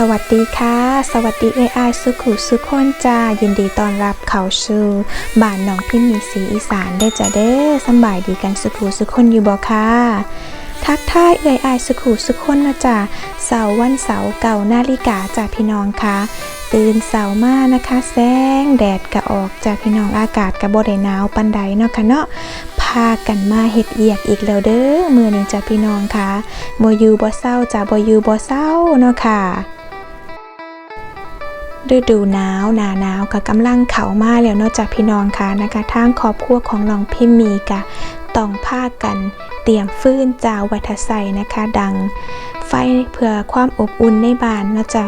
สวัสดีค่ะ สวัสดีเอไอสุขุสุขคนจ้า ยินดีต้อนรับเขาสู่บ้านน้องพิมมีสีอีสานได้จ้าเด้อสบายดีกันสุขุสุขคนอยู่บ่ค่ะทักทายเอ่ยอายสุขุสุขคนนะจ๊ะเสาร์วันเสาร์เก่านาฬิกาจ้าพี่น้องค่ะตื่นเสาร์มานะคะ แสงแดดกะออกจ้าพี่น้องอากาศกะบ่ได้หนาวปันใดเนาะค่ะเนาะพากันมาเฮ็ดเอียกอีกแล้วเด้อมื้อนี้จ้าพี่น้องค่ะบ่อยู่บ่เศร้าจ้าบ่อยู่บ่เศร้าเนาะค่ะ ฤดูหนาวหนาหนาวก็กำลังเข่ามาแล้วนอกจากพี่น้องค่ะนะคะทางครอบครัวของน้องพิมมีกะต้องผ้ากันเตรียมฟืนจาวัทไซนะคะ ดัง ไฟเพื่อความอบอุ่นในบ้านนะจ๊ะ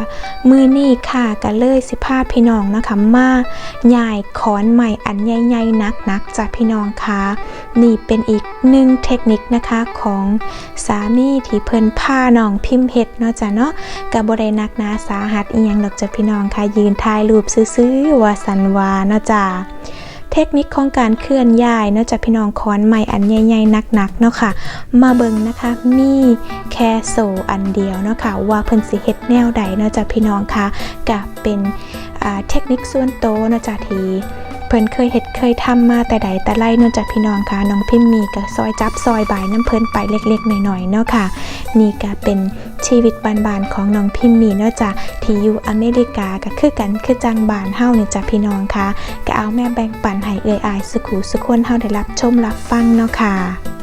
มือนี่ค่ะก็เลยสิพาพี่น้องนะคะมาใหญ่ขอนใหม่อันใหญ่ๆนักๆจากพี่น้องค่ะนี่เป็นอีกหนึ่งเทคนิคนะคะของสามีที่เพิ่นพาน้องพิมพ์เฮ็ดเนาะจ๊ะเนาะกับ่ได้นักนาสาหัสอีหยังดอกจ้ะพี่น้องค่ะยืนถ่ายรูปซื้อๆว่าสันวาเนาะจ้ะ เทคนิคของการเคลื่อนย้ายเนาะจากพี่น้องค้อนใหม่อันใหญ่ๆหนักๆเนาะค่ะ มาเบิ่งนะคะมีแค่โซอันเดียวเนาะค่ะว่าเพิ่นสิเฮ็ดแนวใดเนาะจากพี่น้องค่ะกับเป็นเทคนิคส่วนโตเนาะจากที เพิ่นเคยเห็ดเคยทำมาแต่ใดแต่ไรนอกจากพี่น้องค่ะน้องพิมมีก็ซอยจับซอยบายน้ำเพิ่นไปเล็กๆหน่อยๆเนาะค่ะ นี่ก็เป็นชีวิตบานๆของน้องพิมมีนอกจากที่อยู่อเมริกาก็คือกันคือจังบานเฮาเนี่ยจากพี่น้องค่ะก็เอาแม่แบ่งปันให้เอ่ยอายสุขูสุขคนเฮาได้รับชมรับฟังเนาะค่ะ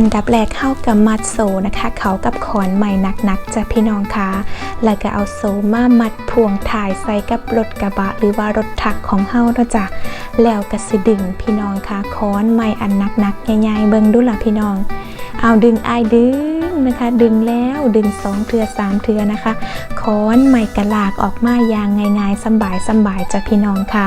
อันดับแรกเข้ากับมัดโซนะคะ เขากับขอนใหม่หนักๆจะพี่น้องคะแล้วก็เอาโซมามัดพวงถ่ายใส่กับรถกระบะ หรือว่ารถถักของเฮาเนาะจ้ะแล้วก็สิดึงพี่น้องคะขอนใหม่อันหนักๆใหญ่ๆเบิ่งดูล่ะพี่น้อง เอาดึงไอ้ดึง นะคะ ดึงแล้วดึงสองเทือสามเทือนะคะค้อนไม่กระลากออกมาอย่างง่ายๆสบายสบายจ้ะพี่น้องค่ะ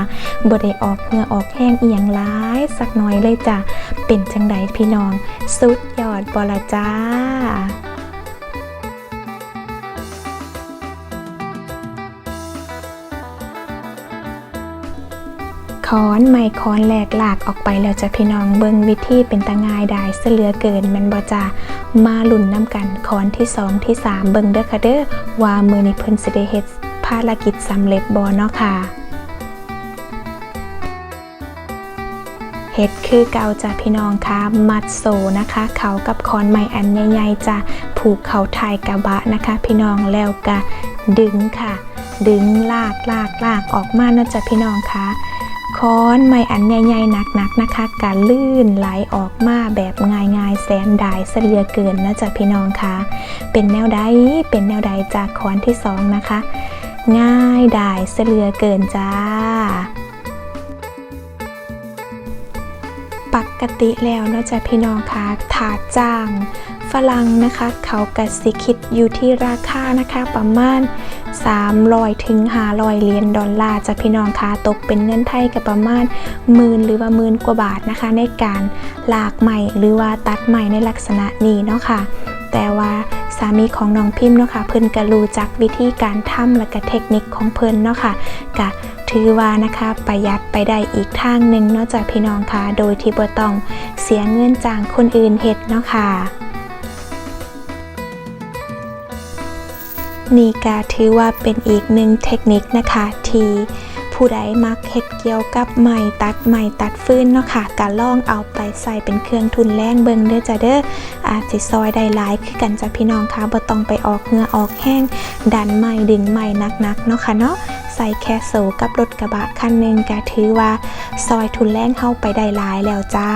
บ่ได้ออกเหงื่อออกแห้งเอียงร้ายสักหน้อยเลยจ้ะเป็นจังใดพี่น้อง สุดยอดบละจ้า ค้อนไม้ค้อนแหลกหลากออกไปแล้วจะพี่น้องเบิ่งวิธีเป็นตางายได้เสลือเกินมันบ่จ้ามาลุ่นน้ำกันค้อนที่2ที่3เบิ่งเด้อค่ะเด้อว่ามือนี้เพิ่นสิได้เฮ็ดภารกิจสำเร็จบ่เนาะค่ะเฮ็ดคือเกาจ้ะพี่น้องคะมัดโซนะคะ เขากับคอนไม้อันใหญ่ๆจะผูกเขาทายกระบะนะคะ พี่น้องแล้วก็ดึงค่ะ ดึงลากลากลากออกมานะจ๊ะพี่น้องคะ ค้อนไม้อันใหญ่ๆหนักๆนะคะการลื่นไหลออกมาแบบง่ายๆแสนดายเสยเหลือเกินนะจ๊ะพี่น้องคะเป็นแนวใดเป็นแนวใดจากค้อนที่สองนะคะ ง่ายดายเสยเหลือเกินจ้า กติแล้วเนาะจ๊ะพี่น้องคะถาดจ้างฝรั่งนะคะ เขากสิคิดอยู่ที่ราคานะคะ ประมาณ 300ถึง500เหรียญดอลลาร์จ้ะพี่น้องคะตกเป็นเงินไทยกับประมาณหมื่นหรือว่าหมื่นกว่าบาทนะคะ ในการลากใหม่หรือว่าตัดใหม่ในลักษณะนี้เนาะค่ะแต่ว่าสามีของน้องพิมพ์เนาะค่ะเพิ่นก็รู้จักวิธีการทำและก็เทคนิคของเพิ่นเนาะค่ะกะ ถือว่านะคะประหยัดไปได้อีกทางหนึ่งเนาะจากพี่น้องค่ะ โดยที่บ่ต้องเสียเงินจ้างคนอื่นเฮ็ดเนาะค่ะนี่ก็ถือว่าเป็นอีกหนึ่งเทคนิคนะคะที่ ผู้ใดมักเฮ็ดเกี่ยวกับไม้ตัดไม้ตัดฟืนเนาะค่ะก็ลองเอาไปใส่เป็นเครื่องทุนแรงเบิงเด้อจ้ะเด้ออาจสิซอยได้หลายคือกันจ้ะพี่น้องค่ะบ่ต้องไปออกเหงื่อออกแห้งดันไม้ดึงไม้นักๆเนาะค่ะเนาะใส่แค่โซกับรถกระบะคันหนึ่งก็ถือว่าซอยทุนแรงเข้าไปได้หลายแล้วจ้า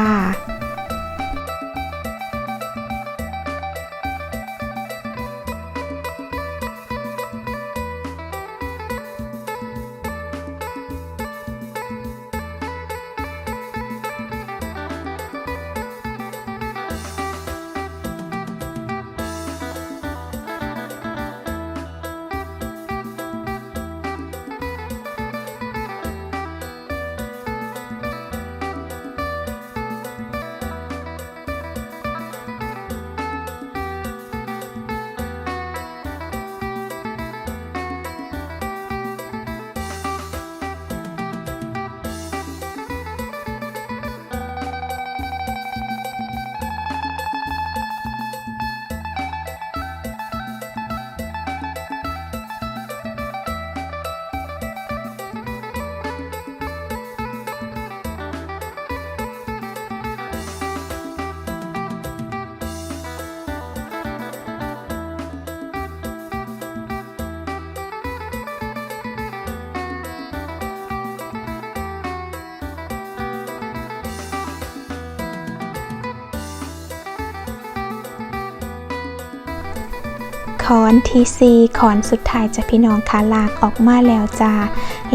คอนทีซีคอนสุดท้ายจะพี่น้องคะลากออกมาแล้วจ้า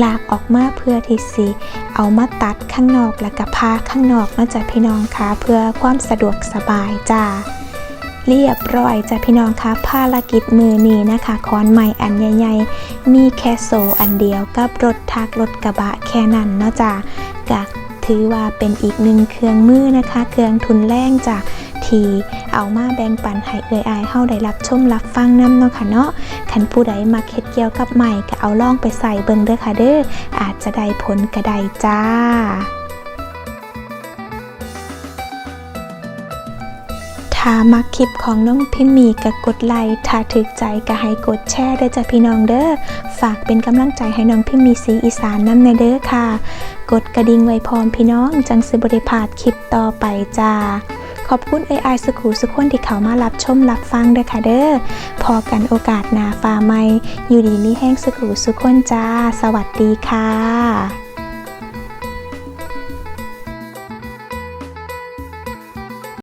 ลากออกมาเพื่อทีซีเอามาตัดข้างนอกแล้วก็พาข้างนอกนาะจ้ะพี่น้องคะเพื่อความสะดวกสบายจ้าเรียบร้อยจ้ะพี่น้องคะภารกิจมือนี้นะคะคอนใหม่อันใหญ่ๆ มีแค่โซอันเดียวกับรถทักรถกระบะแค่นั้นเนาะจ้ะกะถือว่าเป็นอีกหนึ่งเครื่องมือนะคะ เครื่องทุนแรงจ้ะ ที่เอามาแบ่งปันให้เอ่ยอายเฮาได้รับชมรับฟังนำเนาะค่ะเนาะคันผู้ใดมาเฮ็ดเกี่ยวกับใหม่ก็เอาล่องไปใส่เบิ่งเด้อค่ะเด้ออาจจะได้ผลก็ได้จ้าถ้ามักคลิปของน้องพิมมีก็กดไลค์ถ้าถึกใจก็ให้กดแชร์เด้จ้ะพี่น้องเด้อฝากเป็นกำลังใจให้น้องพิมมีสีอีสานน้ำในเด้อค่ะ กดกระดิ่งไว้พร้อมพี่น้องจังสิบริพาดคลิปต่อไปจ้า ขอบคุณเอไอสุขูสุขคนที่เขามารับชมรับฟังเด้อค่ะเด้อพอกันโอกาสหนาฟ้าไม่อยู่ดีมีแห้งสุขูสุขคนจ้า สวัสดีค่ะ